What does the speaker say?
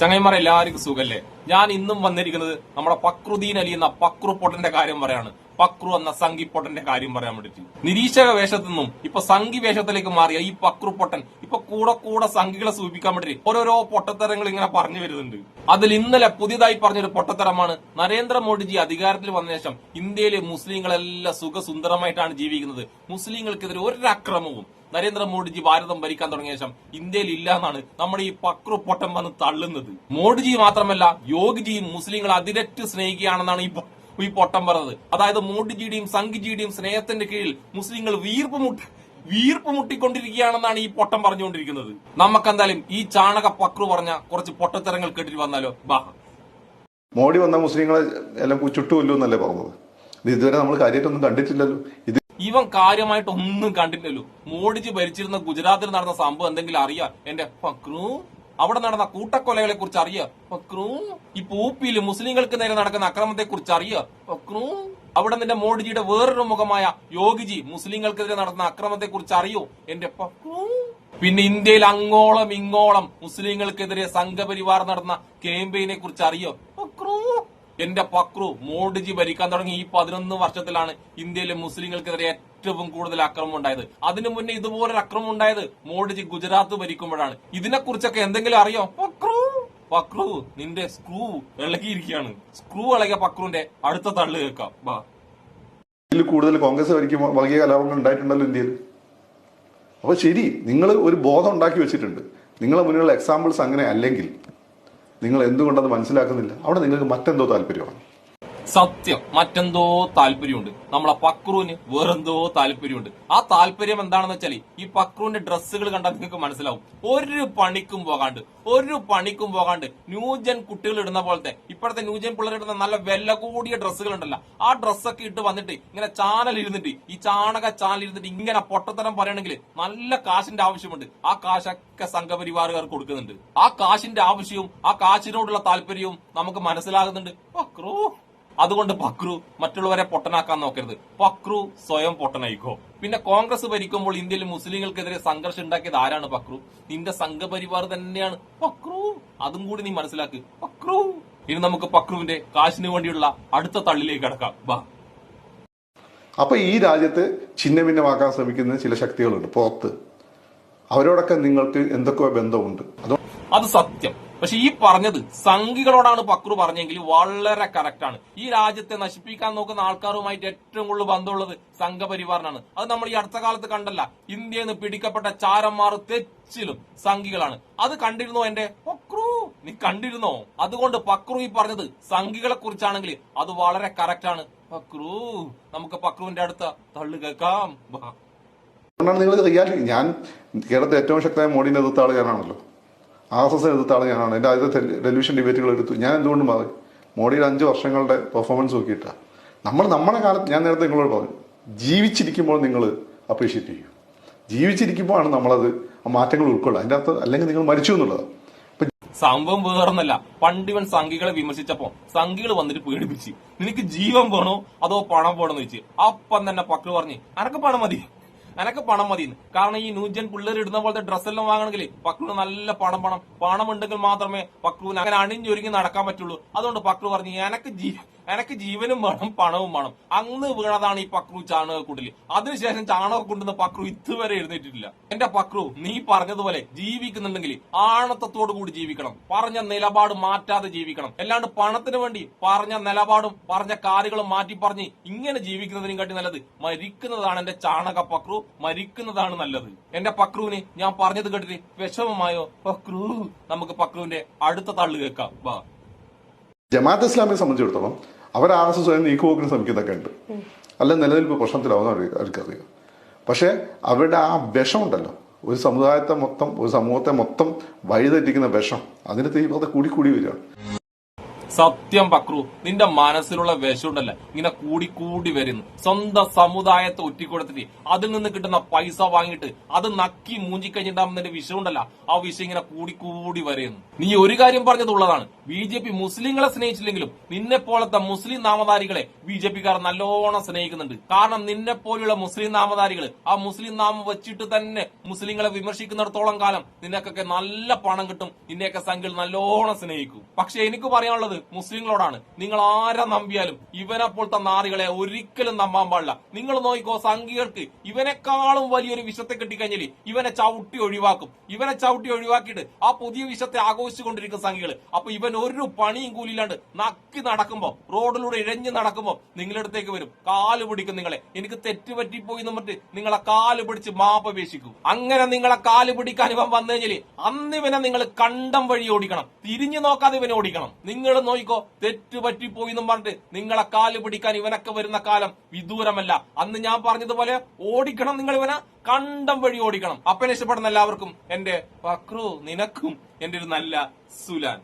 ചങ്ങൈമാർ എല്ലാവർക്കും സുഖല്ലേ? ഞാൻ ഇന്നും വന്നിരിക്കുന്നത് നമ്മുടെ പക്രുദ്ദീൻ അലി എന്ന പക്രു പൊട്ടന്റെ കാര്യം പറയാണ്. പക്രു എന്ന സംഘി പൊട്ടന്റെ കാര്യം പറയാൻ വേണ്ടിട്ട് നിരീക്ഷക വേഷത്തു നിന്നും ഇപ്പൊ സംഘി വേഷത്തിലേക്ക് മാറിയ ഈ പക്രു പൊട്ടൻ ഇപ്പൊ കൂടെ കൂടെ സംഘികളെ സൂചിപ്പിക്കാൻ വേണ്ടി ഓരോരോ പൊട്ടത്തരങ്ങൾ ഇങ്ങനെ പറഞ്ഞു വരുന്നുണ്ട്. അതിൽ ഇന്നലെ പുതിയതായി പറഞ്ഞൊരു പൊട്ടത്തരമാണ് നരേന്ദ്രമോദിജി അധികാരത്തിൽ വന്ന ശേഷം ഇന്ത്യയിലെ മുസ്ലിങ്ങളെല്ലാം സുഖസുന്ദരമായിട്ടാണ് ജീവിക്കുന്നത്. മുസ്ലിങ്ങൾക്കെതിരെ ഒരു നരേന്ദ്രമോദിജി ഭാരതം ഭരിക്കാൻ തുടങ്ങിയ ശേഷം ഇന്ത്യയിൽ ഇല്ല എന്നാണ് നമ്മുടെ ഈ പക്രു പൊട്ടം വന്ന് തള്ളുന്നത്. മോഡിജി മാത്രമല്ല യോഗിജിയും മുസ്ലിങ്ങൾ അതിരറ്റ് സ്നേഹിക്കുകയാണെന്നാണ് ഈ ഈ പൊട്ടം പറഞ്ഞത്. അതായത് മോഡിജിയുടെയും സംഘിജിയുടെയും സ്നേഹത്തിന്റെ കീഴിൽ മുസ്ലിങ്ങൾ വീർപ്പ് മുട്ട വീർപ്പ് മുട്ടിക്കൊണ്ടിരിക്കുകയാണെന്നാണ് ഈ പൊട്ടം പറഞ്ഞുകൊണ്ടിരിക്കുന്നത്. നമുക്കെന്തായാലും ഈ ചാണക പക്രു പറഞ്ഞ കുറച്ച് പൊട്ടത്തരങ്ങൾ കേട്ടിട്ട് വന്നാലോ? ബാ. മോഡി വന്ന മുസ്ലിങ്ങളെ എല്ലാം ചുട്ടുകൊല്ലു എന്നല്ലേ പറഞ്ഞത്? ഇത് ഇതുവരെ നമ്മൾ കാര്യമായിട്ടൊന്നും കണ്ടിട്ടില്ലല്ലോ. ഇത് ഇവൻ കാര്യമായിട്ടൊന്നും കണ്ടിട്ടില്ലല്ലോ. മോഡിജി ഭരിച്ചിരുന്ന ഗുജറാത്തിൽ നടന്ന സംഭവം എന്തെങ്കിലും അറിയാം? എന്റെ പക്രു. അവിടെ നടന്ന കൂട്ടക്കൊലകളെ കുറിച്ച് അറിയാം. ഈ പൂപ്പിയിൽ മുസ്ലിങ്ങൾക്ക് നേരെ നടക്കുന്ന അക്രമത്തെ കുറിച്ച് അറിയാം. അവിടെ നിന്റെ മോഡിജിയുടെ വേറൊരു മുഖമായ യോഗിജി മുസ്ലിങ്ങൾക്കെതിരെ നടന്ന അക്രമത്തെ കുറിച്ച് അറിയോ. എന്റെ പിന്നെ ഇന്ത്യയിൽ അങ്ങോളം ഇങ്ങോളം മുസ്ലിങ്ങൾക്കെതിരെ സംഘപരിവാർ നടന്ന ക്യാമ്പയിനെ കുറിച്ച് അറിയോ. എന്റെ പക്രു മോഡിജി ഭരിക്കാൻ തുടങ്ങി ഈ പതിനൊന്ന് വർഷത്തിലാണ് ഇന്ത്യയിലെ മുസ്ലിങ്ങൾക്കെതിരെ ഏറ്റവും കൂടുതൽ അക്രമം ഉണ്ടായത്. അതിനു മുന്നേ ഇതുപോലൊരു അക്രമം ഉണ്ടായത് മോഡിജി ഗുജറാത്ത് ഭരിക്കുമ്പോഴാണ്. ഇതിനെക്കുറിച്ചൊക്കെ എന്തെങ്കിലും അറിയോ? പക്രു. നിന്റെ സ്ക്രൂ ഇളകിയിരിക്കുകയാണ്. സ്ക്രൂ ഇളകിയ പക്രുവിന്റെ അടുത്ത തള്ളു കേൾക്കാം. ബാ. ഇതിൽ കൂടുതൽ കോൺഗ്രസ് ഭരിക്കുമ്പോൾ വർഗീയ കലാപങ്ങൾ ഉണ്ടായിട്ടുണ്ടല്ലോ ഇന്ത്യയിൽ. അപ്പൊ ശരി നിങ്ങൾ ഒരു ബോധം ഉണ്ടാക്കി വെച്ചിട്ടുണ്ട്. നിങ്ങളെ മുന്നിലുള്ള എക്സാമ്പിൾസ് അങ്ങനെ അല്ലെങ്കിൽ നിങ്ങൾ എന്തുകൊണ്ടത് മനസ്സിലാക്കുന്നില്ല. അവിടെ നിങ്ങൾക്ക് മറ്റെന്തോ താല്പര്യമാണ്. സത്യം. മറ്റെന്തോ താല്പര്യമുണ്ട്. നമ്മളെ പക്രുവിന് വേറെന്തോ താല്പര്യമുണ്ട്. ആ താല്പര്യം എന്താണെന്ന് വെച്ചാൽ ഈ പക്രുവിന്റെ ഡ്രസ്സുകൾ കണ്ടാൽ നിങ്ങൾക്ക് മനസ്സിലാവും. ഒരു പണിക്കും പോകാണ്ട് ഒരു പണിക്കും പോകാണ്ട് ന്യൂജൻ കുട്ടികൾ ഇടുന്ന പോലത്തെ ഇപ്പോഴത്തെ ന്യൂജൻ പിള്ളേർ ഇടുന്ന നല്ല വില കൂടിയ ഡ്രസ്സുകൾ ഉണ്ടല്ലോ. ആ ഡ്രസ്സൊക്കെ ഇട്ട് വന്നിട്ട് ഇങ്ങനെ ചാനൽ ഇരുന്നിട്ട് ഈ ചാണക ചാനൽ ഇരുന്നിട്ട് ഇങ്ങനെ പൊട്ടത്തരം പറയണമെങ്കിൽ നല്ല കാശിന്റെ ആവശ്യമുണ്ട്. ആ കാശൊക്കെ സംഘപരിവാറുകാർ കൊടുക്കുന്നുണ്ട്. ആ കാശിന്റെ ആവശ്യവും ആ കാശിനോടുള്ള താല്പര്യവും നമുക്ക് മനസ്സിലാകുന്നുണ്ട്. പക്രു അതുകൊണ്ട് പക്രു മറ്റുള്ളവരെ പൊട്ടനാക്കാൻ നോക്കരുത്. പക്രു സ്വയം പൊട്ടനായിക്കോ. പിന്നെ കോൺഗ്രസ് ഭരിക്കുമ്പോൾ ഇന്ത്യയിൽ മുസ്ലിങ്ങൾക്കെതിരെ സംഘർഷം ഉണ്ടാക്കിയത് ആരാണ് പക്രു നിന്റെ സംഘപരിവാർ തന്നെയാണ്. പക്രു അതും കൂടി നീ മനസ്സിലാക്ക്. പക്രു ഇനി നമുക്ക് പക്രുവിന്റെ കാശിന് വേണ്ടിയുള്ള അടുത്ത തള്ളിലേക്ക് കടക്കാം. ബാ. അപ്പൊ ഈ രാജ്യത്ത് ഛിന്ന ഭിന്നമാക്കാൻ ശ്രമിക്കുന്ന ചില ശക്തികളുണ്ട്. പുറത്ത് അവരോടൊക്കെ നിങ്ങൾക്ക് എന്തൊക്കെയോ ബന്ധമുണ്ട്? അത് സത്യം. പക്ഷെ ഈ പറഞ്ഞത് സംഘികളോടാണ് പക്രു പറഞ്ഞെങ്കിൽ വളരെ കറക്റ്റ് ആണ്. ഈ രാജ്യത്തെ നശിപ്പിക്കാൻ നോക്കുന്ന ആൾക്കാരുമായിട്ട് ഏറ്റവും കൂടുതൽ ബന്ധമുള്ളത് സംഘപരിവാറിനാണ്. അത് നമ്മൾ ഈ അടുത്ത കാലത്ത് കണ്ടല്ല. ഇന്ത്യയിൽ നിന്ന് പിടിക്കപ്പെട്ട ചാരന്മാർ തെച്ചിലും സംഘികളാണ്. അത് കണ്ടിരുന്നോ എന്റെ? പക്രു നീ കണ്ടിരുന്നോ? അതുകൊണ്ട് പക്രു ഈ പറഞ്ഞത് സംഘികളെ കുറിച്ചാണെങ്കിൽ അത് വളരെ കറക്റ്റ് ആണ്. പക്രു നമുക്ക് പക്രുവിന്റെ അടുത്ത തള്ളു കേൾക്കാം. നിങ്ങൾ ഞാൻ കേരളത്തിൽ ഏറ്റവും ശക്തമായ മോഡിനെ എതിർത്ത ആൾ ആർ എസ് എസ് എതിർത്ത ആൾ ഞാനാണ്. എന്റെ ആദ്യത്തെ ടെലിവിഷൻ ഡിബേറ്റുകൾ എടുത്തു. ഞാൻ എന്തുകൊണ്ട് മാറി? മോഡിയുടെ അഞ്ച് വർഷങ്ങളുടെ പെർഫോമൻസ് നോക്കിയിട്ടാണ് നമ്മൾ നമ്മുടെ കാലത്ത് ഞാൻ നേരത്തെ നിങ്ങളോട് പറഞ്ഞു ജീവിച്ചിരിക്കുമ്പോൾ നിങ്ങൾ അപ്രീഷിയേറ്റ് ചെയ്യും. ജീവിച്ചിരിക്കുമ്പോഴാണ് നമ്മളത് മാറ്റങ്ങൾ ഉൾക്കൊള്ളുക. അതിന്റെ അർത്ഥം അല്ലെങ്കിൽ നിങ്ങൾ മരിച്ചു എന്നുള്ളത്. സംഭവം വേറൊന്നല്ല. പണ്ടിവൻ സംഘികളെ വിമർശിച്ചപ്പോ സംഘികൾ വന്നിട്ട് പേടിപ്പിച്ച് നിനക്ക് ജീവൻ വേണോ? അതോ പണം വേണോന്ന് ചോദിച്ചു. അപ്പം തന്നെ പക്രു പറഞ്ഞ് അനക്ക് പണം മതി. എനക്ക് പണം മതി കാരണം ഈ ന്യൂജൻ പിള്ളേർ ഇടുന്ന പോലത്തെ ഡ്രസ്സെല്ലാം വാങ്ങണമെങ്കിൽ പക്രു നല്ല പണം പണം. പണം ഉണ്ടെങ്കിൽ മാത്രമേ പക്രുവിന് അങ്ങനെ അണിഞ്ഞൊരുങ്ങി നടക്കാൻ പറ്റുള്ളൂ. അതുകൊണ്ട് പക്രു പറഞ്ഞു എനക്ക് ജീ എനക്ക് ജീവനും വേണം പണവും വേണം. അന്ന് വീണതാണ് ഈ പക്രു ചാണകക്കുണ്ടിൽ അതിനുശേഷം ചാണകക്കുണ്ടെന്ന് പക്രു ഇതുവരെ എഴുന്നേറ്റിട്ടില്ല. എന്റെ പക്രു നീ പറഞ്ഞതുപോലെ ജീവിക്കുന്നുണ്ടെങ്കിൽ ആണത്തത്തോടു കൂടി ജീവിക്കണം. പറഞ്ഞ നിലപാട് മാറ്റാതെ ജീവിക്കണം. അല്ലാണ്ട് പണത്തിന് വേണ്ടി പറഞ്ഞ നിലപാടും പറഞ്ഞ കാര്യങ്ങളും മാറ്റി പറഞ്ഞ് ഇങ്ങനെ ജീവിക്കുന്നതിനും കാട്ടി നല്ലത്. മരിക്കുന്നതാണ് എന്റെ ചാണക പക്രു മരിക്കുന്നതാണ് നല്ലത്. എന്റെ പക്രുവിന് ഞാൻ പറഞ്ഞത് കേട്ടിട്ട് വിഷമമായോ? പക്രു നമുക്ക് പക്രുവിന്റെ അടുത്ത തള്ളു കേൾക്കാം. വാ ജമാഅത്ത് ഇസ്ലാമിയെ സംബന്ധിച്ചിടത്തോളം അവർ ആർ എസ് എസ് സ്വയം നീക്കുപോക്കിന് ശ്രമിക്കുന്നൊക്കെ ഉണ്ട്. അല്ല നിലനിൽപ്പ് പ്രശ്നത്തിലാവുന്ന അവർക്ക് അവർക്കറിയാം. പക്ഷേ അവരുടെ ആ വിഷമുണ്ടല്ലോ. ഒരു സമുദായത്തെ മൊത്തം ഒരു സമൂഹത്തെ മൊത്തം വഴിതെറ്റിക്കുന്ന വിഷം. അതിന് തീവ്രത കൂടി കൂടി വരികയാണ്. സത്യം പക്രു നിന്റെ മനസ്സിലുള്ള വിഷമുണ്ടല്ല? ഇങ്ങനെ കൂടി കൂടി വരുന്നു. സ്വന്തം സമുദായത്തെ ഒറ്റിക്കൊടുത്തിട്ട് അതിൽ നിന്ന് കിട്ടുന്ന പൈസ വാങ്ങിയിട്ട് അത് നക്കി മൂഞ്ചിക്കഴിഞ്ഞിട്ടാകുന്നതിന്റെ വിഷമുണ്ടല്ല? ആ വിഷയം ഇങ്ങനെ കൂടി കൂടി വരുന്നു. നീ ഒരു കാര്യം പറഞ്ഞതുള്ളതാണ്. ബി ജെ പി മുസ്ലിങ്ങളെ സ്നേഹിച്ചില്ലെങ്കിലും നിന്നെ പോലത്തെ മുസ്ലിം നാമധാരികളെ ബി ജെ പിക്കാർ നല്ലോണം സ്നേഹിക്കുന്നുണ്ട്. കാരണം നിന്നെ പോലെയുള്ള മുസ്ലിം നാമധാരികൾ ആ മുസ്ലിം നാമം വെച്ചിട്ട് തന്നെ മുസ്ലിങ്ങളെ വിമർശിക്കുന്നിടത്തോളം കാലം നിനക്കൊക്കെ നല്ല പണം കിട്ടും. നിന്നെയൊക്കെ സംഘികൾ നല്ലോണം സ്നേഹിക്കും. പക്ഷെ എനിക്ക് പറയാനുള്ളത് മുസ്ലിങ്ങളോടാണ്. നിങ്ങൾ ആരെ നമ്പിയാലും ഇവനെ പോലത്തെ നാറികളെ ഒരിക്കലും നമ്പാൻ പാടില്ല. നിങ്ങൾ നോക്കിക്കോ സംഘികൾക്ക് ഇവനെക്കാളും വലിയൊരു വിഷത്തെ കിട്ടിക്കഴിഞ്ഞാൽ ഇവനെ ചവിട്ടി ഒഴിവാക്കും. ഇവനെ ചവിട്ടി ഒഴിവാക്കിയിട്ട് ആ പുതിയ വിഷത്തെ ആഘോഷിച്ചുകൊണ്ടിരിക്കുന്ന സംഘികൾ അപ്പൊ ഇവൻ ഒരു പണിയും കൂലില്ലാണ്ട് നക്കി നടക്കുമ്പോ റോഡിലൂടെ ഇഴഞ്ഞു നടക്കുമ്പോ നിങ്ങളുടെ അടുത്തേക്ക് വരും. കാൽ പിടിക്കും നിങ്ങളെ. എനിക്ക് തെറ്റ് പറ്റിപ്പോയി എന്ന് പറഞ്ഞിട്ട് നിങ്ങളെ കാൽ പിടിച്ച് മാപ്പവേശിക്കും അങ്ങനെ നിങ്ങളെ കാൽ പിടിക്കാൻ ഇവൻ വന്നു കഴിഞ്ഞാൽ അന്ന് ഇവനെ നിങ്ങൾ കണ്ടം വഴി ഓടിക്കണം. തിരിഞ്ഞു നോക്കാതെ ഇവനെ ഓടിക്കണം. നിങ്ങൾ നോക്കിക്കോ തെറ്റുപറ്റിപ്പോയി എന്നും പറഞ്ഞിട്ട് നിങ്ങളെ കാൽ പിടിക്കാൻ ഇവനൊക്കെ വരുന്ന കാലം വിദൂരമല്ല. അന്ന് ഞാൻ പറഞ്ഞതുപോലെ ഓടിക്കണം നിങ്ങൾ ഇവനെ കണ്ടം വഴി ഓടിക്കണം. അപ്പനെ ഇഷ്ടപ്പെടുന്ന എല്ലാവർക്കും എന്റെ പക്രു നിനക്കും എന്റെ ഒരു നല്ല സുലാൻ.